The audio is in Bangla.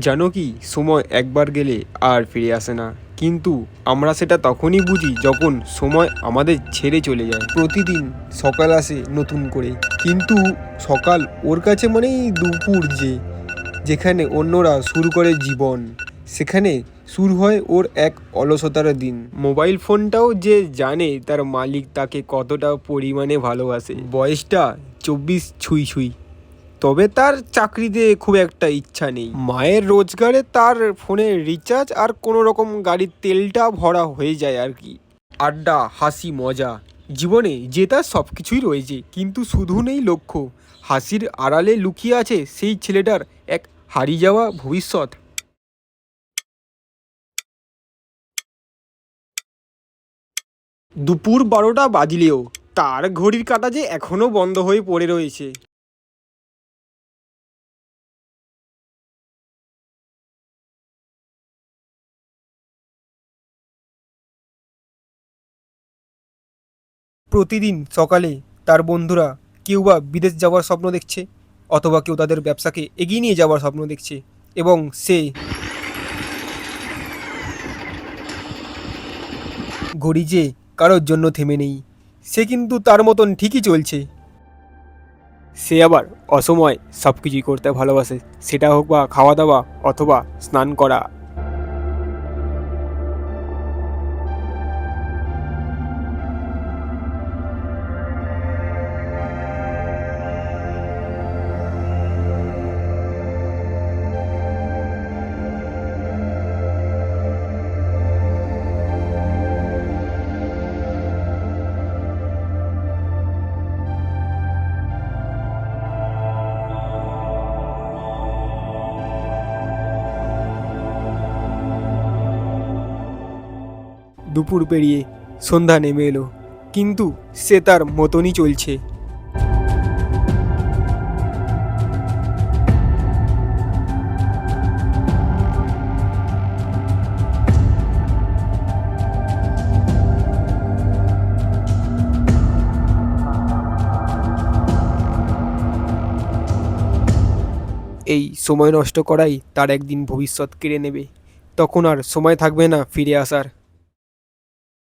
জানো কি, সময় একবার গেলে আর ফিরে আসে না। কিন্তু আমরা সেটা তখনই বুঝি যখন সময় আমাদের ছেড়ে চলে যায়। প্রতিদিন সকাল আসে নতুন করে। কিন্তু সকাল ওর কাছে মানেই দুপুর যে, যেখানে অন্যরা শুরু করে জীবন, সেখানে শুরু হয় ওর এক অলসতার দিন। মোবাইল ফোনটাও যে জানে তার মালিক তাকে কতটা পরিমাণে ভালোবাসে। বয়সটা চব্বিশ ছুঁই ছুঁই। তবে তার চাকরিতে খুব একটা ইচ্ছা নেই। মায়ের রোজগারে তার ফোনে রিচার্জ আর কোনো রকম গাড়ির তেলটা ভরা হয়ে যায় আর কি। আড্ডা, হাসি, মজা, জীবনে যে তার সব কিছুই রয়েছে, কিন্তু শুধু নেই লক্ষ্য। হাসির আড়ালে লুকিয়ে আছে সেই ছেলেটার এক হারিয়ে যাওয়া ভবিষ্যৎ। দুপুর বারোটা বাজলেও তার ঘড়ির কাঁটা যে এখনও বন্ধ হয়ে পড়ে রয়েছে। প্রতিদিন সকালে তার বন্ধুরা কেউ বা বিদেশ যাওয়ার স্বপ্ন দেখছে অথবা কেউ তাদের ব্যবসাকে এগিয়ে নিয়ে যাওয়ার স্বপ্ন দেখছে এবং সে ঘড়ি যে কারোর জন্য থেমে নেই, সে কিন্তু তার মতন ঠিকই চলছে। সে আবার অসময় সব কিছুই করতে ভালোবাসে, সেটা হোক বা খাওয়া দাওয়া অথবা স্নান করা। দুপুর পেরিয়ে সন্ধ্যা নেমে এলো, কিন্তু সে তার মতনই চলছে। এই সময় নষ্ট করাই তার একদিন ভবিষ্যৎ কেড়ে নেবে। তখন আর সময় থাকবে না ফিরে আসার।